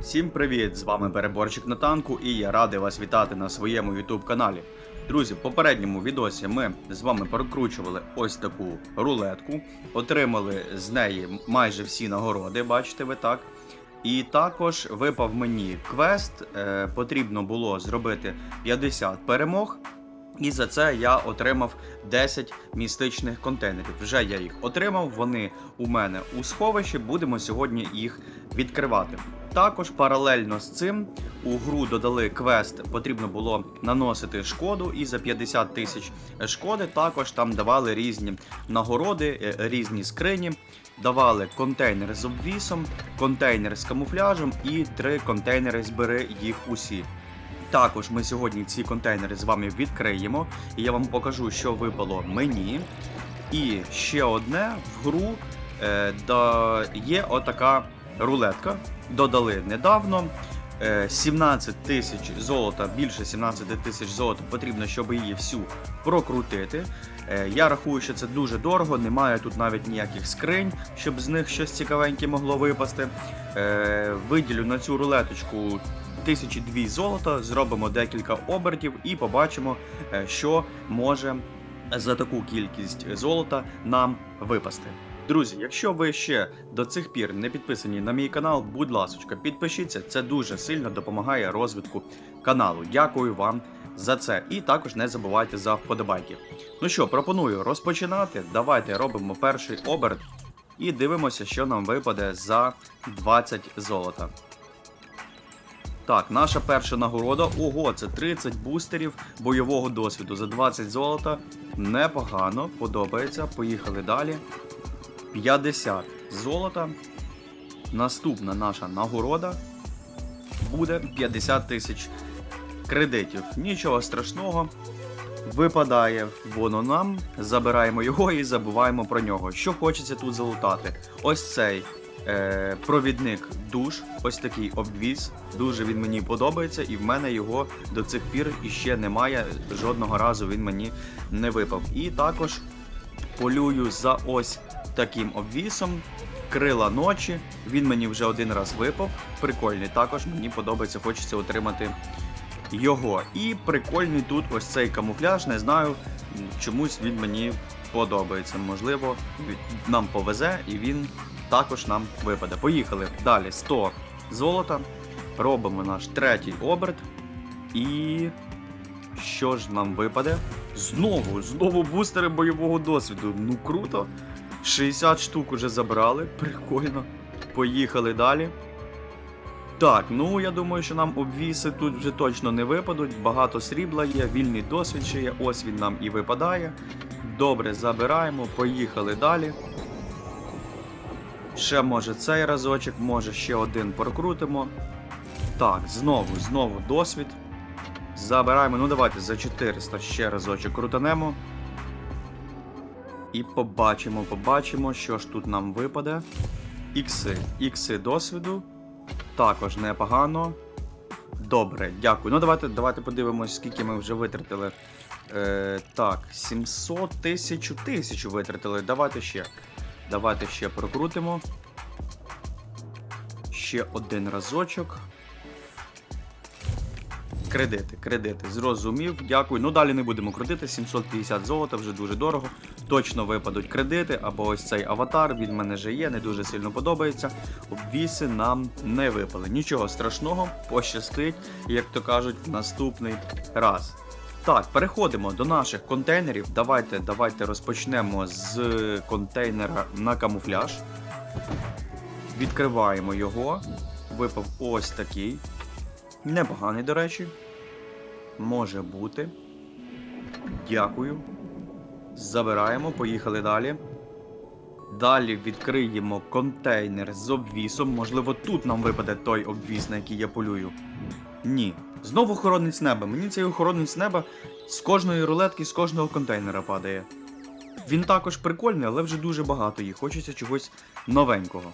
Всім привіт! З вами Переборчик на танку, і я радий вас вітати на своєму YouTube каналі. Друзі, в попередньому відосі ми з вами прокручували ось таку рулетку, отримали з неї майже всі нагороди, бачите ви так. І також випав мені квест. Е, потрібно було зробити 50 перемог. І за це я отримав 10 містичних контейнерів. Вже я їх отримав. Вони у мене у сховищі. Будемо сьогодні їх відкривати. Також паралельно з цим у гру додали квест, потрібно було наносити шкоду, і за 50 тисяч шкоди також там давали різні нагороди, е, різні скрині. Давали контейнер з обвісом, контейнер з камуфляжем і три контейнери збери їх усі. Також ми сьогодні ці контейнери з вами відкриємо, і я вам покажу, що випало мені. І ще одне в гру е, да, є отака рулетка. Додали недавно. Е, 17 тисяч золота, більше 17 тисяч золота потрібно, щоб її всю прокрутити. Е, Я рахую, що це дуже дорого, немає тут навіть ніяких скринь, щоб з них щось цікавеньке могло випасти. Е, Виділю на цю рулеточку 1002 золота, зробимо декілька обертів і побачимо, е, що може за таку кількість золота нам випасти. Друзі, якщо ви ще до цих пір не підписані на мій канал, будь ласка, підпишіться, це дуже сильно допомагає розвитку каналу. Дякую вам за це. І також не забувайте за вподобайки. Ну що, пропоную розпочинати. Давайте робимо перший оберт і дивимося, що нам випаде за 20 золота. Так, наша перша нагорода. Ого, це 30 бустерів бойового досвіду за 20 золота. Непогано, подобається. Поїхали далі. 50 золота. Наступна наша нагорода буде 50 тисяч кредитів. Нічого страшного. Випадає воно нам, забираємо його і забуваємо про нього. Що хочеться тут залутати? Ось цей е, провідник душ, ось такий обвіз. Дуже він мені подобається, і в мене його до цих пір іще немає. Жодного разу він мені не випав. І також полюю за ось таким обвісом. Крила ночі. Він мені вже один раз випав. Прикольний. Також мені подобається, хочеться отримати його. І прикольний тут ось цей камуфляж. Не знаю, чомусь він мені подобається. Можливо, нам повезе і він також нам випаде. Поїхали. Далі 100 золота. Робимо наш третій оберт. І. Що ж нам випаде? Знову, знову бустери бойового досвіду. Ну круто. 60 штук уже забрали. Прикольно. Поїхали далі. Так, ну я думаю, що нам обвіси тут вже точно не випадуть. Багато срібла є, вільний досвід ще є. Ось він нам і випадає. Добре, забираємо, поїхали далі. Ще може цей разочок, може ще один прокрутимо. Так, знову, знову досвід. Забираємо. Ну давайте за 400 ще разочок крутанемо. І побачимо, побачимо, що ж тут нам випаде. Ікси. Ікси досвіду. Також непогано. Добре, дякую. Ну давайте давайте подивимось, скільки ми вже витратили. Е, так, 700 тисячу тисячу витратили. Давайте ще. Давайте ще прокрутимо. Ще один разочок. Кредити, кредити. Зрозумів, дякую. Ну далі не будемо крутити. 750 золота, вже дуже дорого. Точно випадуть кредити, або ось цей аватар, він в мене вже є, не дуже сильно подобається. Обвіси нам не випали. Нічого страшного, пощастить, як то кажуть, в наступний раз. Так, переходимо до наших контейнерів. Давайте, давайте розпочнемо з контейнера на камуфляж. Відкриваємо його. Випав ось такий. Непоганий, до речі. Може бути. Дякую. Забираємо, поїхали далі. Далі відкриємо контейнер з обвісом. Можливо, тут нам випаде той обвіс, на який я полюю. Ні. Знову охоронець неба. Мені цей охоронець неба з кожної рулетки, з кожного контейнера падає. Він також прикольний, але вже дуже багато їх. Хочеться чогось новенького.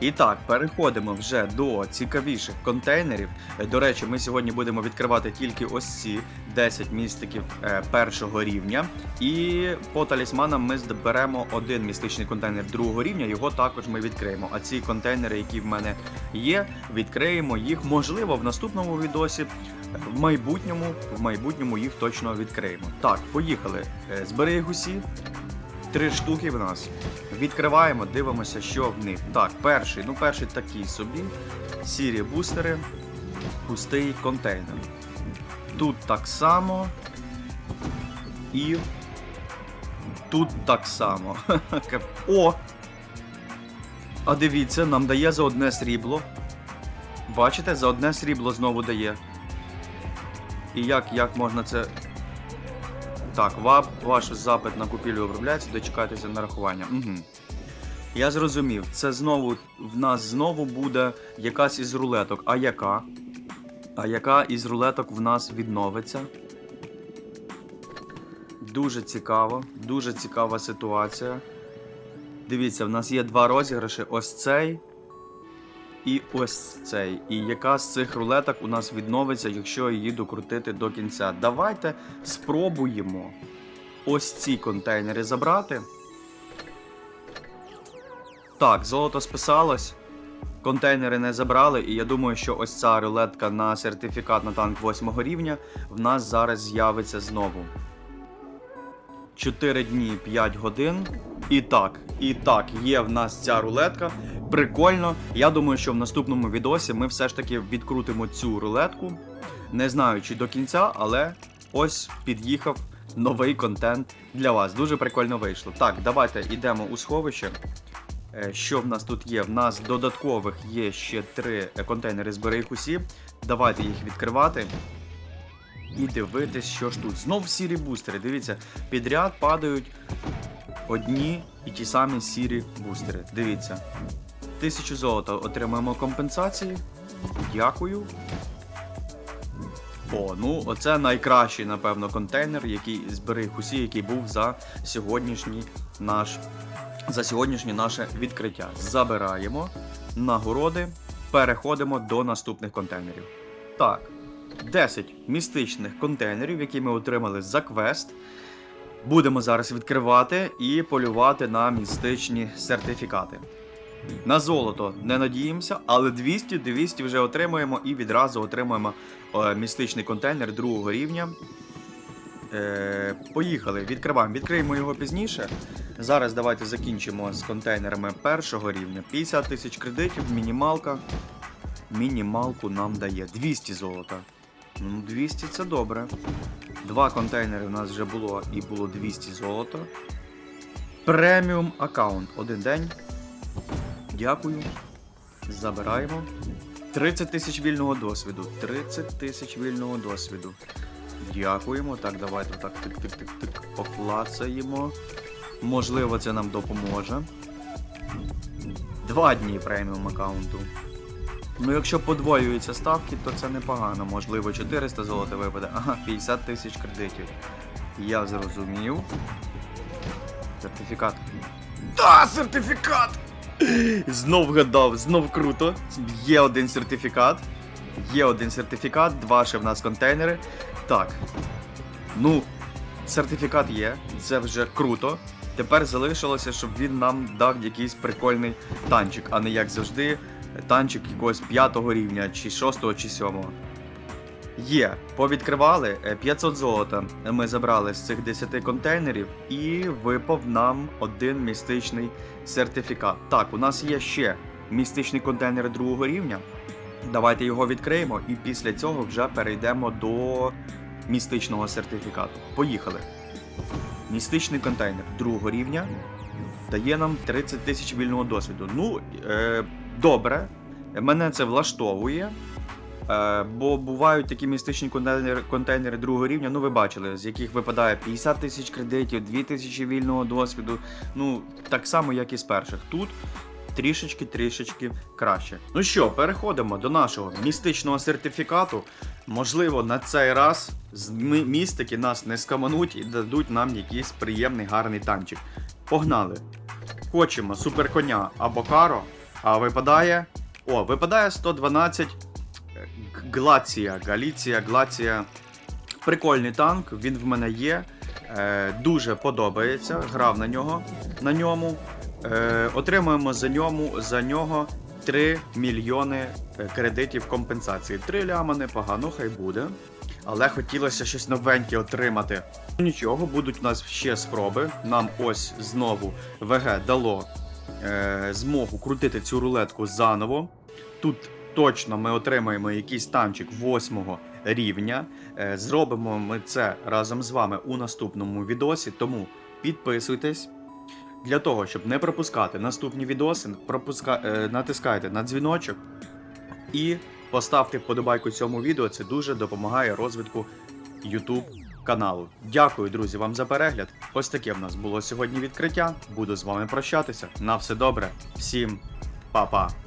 І так, переходимо вже до цікавіших контейнерів. Е, До речі, ми сьогодні будемо відкривати тільки ось ці 10 містиків е, першого рівня. І по талісманам ми зберемо один містичний контейнер другого рівня. Його також ми відкриємо. А ці контейнери, які в мене є, відкриємо їх можливо в наступному відосі. В майбутньому, в майбутньому їх точно відкриємо. Так, поїхали. Е, Збери їх усі. Три штуки в нас. Відкриваємо, дивимося, що в них. Так, перший, ну перший такий собі. Сірі бустери, пустий контейнер. Тут так само. І. Тут так само. О! А дивіться, нам дає за одне срібло. Бачите, за одне срібло знову дає. І як, як можна це. Так, ва- ваш запит на купівлю обробляється, дочекайтеся нарахування. Угу. Я зрозумів, це знову в нас знову буде якась із рулеток. А яка? А яка із рулеток в нас відновиться? Дуже цікаво, дуже цікава ситуація. Дивіться, в нас є два розіграші: ось цей і ось цей. І яка з цих рулеток у нас відновиться, якщо її докрутити до кінця. Давайте спробуємо ось ці контейнери забрати. Так, золото списалось. Контейнери не забрали, і я думаю, що ось ця рулетка на сертифікат на танк 8 рівня в нас зараз з'явиться знову. 4 дні 5 годин. І так, і так, є в нас ця рулетка. Прикольно. Я думаю, що в наступному відосі ми все ж таки відкрутимо цю рулетку. Не знаю, чи до кінця, але ось під'їхав новий контент для вас. Дуже прикольно вийшло. Так, давайте йдемо у сховище. Е, Що в нас тут є? В нас додаткових є ще три контейнери збери їх усі. Давайте їх відкривати. І дивитись, що ж тут. Знов сірі бустери. Дивіться, підряд падають одні і ті самі сірі бустери. Дивіться. Тисячу золота отримаємо компенсації. Дякую. О, ну оце найкращий, напевно, контейнер, який зберіг усі, який був за сьогоднішній наш. За сьогоднішнє наше відкриття. Забираємо нагороди, переходимо до наступних контейнерів. Так, 10 містичних контейнерів, які ми отримали за квест. Будемо зараз відкривати і полювати на містичні сертифікати. На золото не надіємося, але 200 200 вже отримуємо і відразу отримуємо е, містичний контейнер другого рівня. Е, поїхали, відкриваємо. Відкриємо його пізніше. Зараз давайте закінчимо з контейнерами першого рівня. 50 тисяч кредитів, мінімалка. Мінімалку нам дає 200 золота. Ну, 200 це добре. Два контейнери у нас вже було і було 200 золота. Преміум аккаунт. Один день. Дякую. Забираємо. 30 тисяч вільного досвіду. 30 тисяч вільного досвіду. Дякуємо. Так, давайте так тик-тик-тик-тик поклацаємо. Можливо, це нам допоможе. Два дні преміум аккаунту. Ну, якщо подвоюються ставки, то це непогано. Можливо, 400 золота випаде. Ага, 50 тисяч кредитів. Я зрозумів. Сертифікат. Та, сертифікат! Знов гадав, знов круто. Є один сертифікат. Є один сертифікат, два ще в нас контейнери. Так. Ну, сертифікат є, це вже круто. Тепер залишилося, щоб він нам дав якийсь прикольний танчик, а не як завжди, танчик якогось п'ятого рівня, чи шостого, чи сьомого. Є, повідкривали е, 500 золота. Ми забрали з цих 10 контейнерів і випав нам один містичний сертифікат. Так, у нас є ще містичний контейнер другого рівня. Давайте його відкриємо і після цього вже перейдемо до містичного сертифікату. Поїхали. Містичний контейнер другого рівня дає нам 30 тисяч вільного досвіду. Ну, е, добре, мене це влаштовує. Е, бо бувають такі містичні контейнери, другого рівня, ну ви бачили, з яких випадає 50 тисяч кредитів, 2 тисячі вільного досвіду. Ну, так само, як і з перших. Тут трішечки-трішечки краще. Ну що, переходимо до нашого містичного сертифікату. Можливо, на цей раз містики нас не скамануть і дадуть нам якийсь приємний гарний танчик. Погнали! Хочемо суперконя або каро, а випадає. О, випадає 112 е, Глація. Галіція, Глація. Прикольний танк, він в мене є. Е, дуже подобається. Грав на нього на ньому. Е, отримуємо за ньому за нього 3 мільйони е, кредитів компенсації. 3 ляма непогано, хай буде. Але хотілося щось новеньке отримати. Нічого, будуть у нас ще спроби. Нам ось знову ВГ дало змогу крутити цю рулетку заново. Тут точно ми отримаємо якийсь танчик 8 рівня. Е, зробимо ми це разом з вами у наступному відосі, тому підписуйтесь. Для того, щоб не пропускати наступні відоси, пропуска... е, натискайте на дзвіночок і поставте вподобайку цьому відео. Це дуже допомагає розвитку YouTube каналу. Дякую, друзі, вам за перегляд. Ось таке в нас було сьогодні відкриття. Буду з вами прощатися. На все добре. Всім па-па.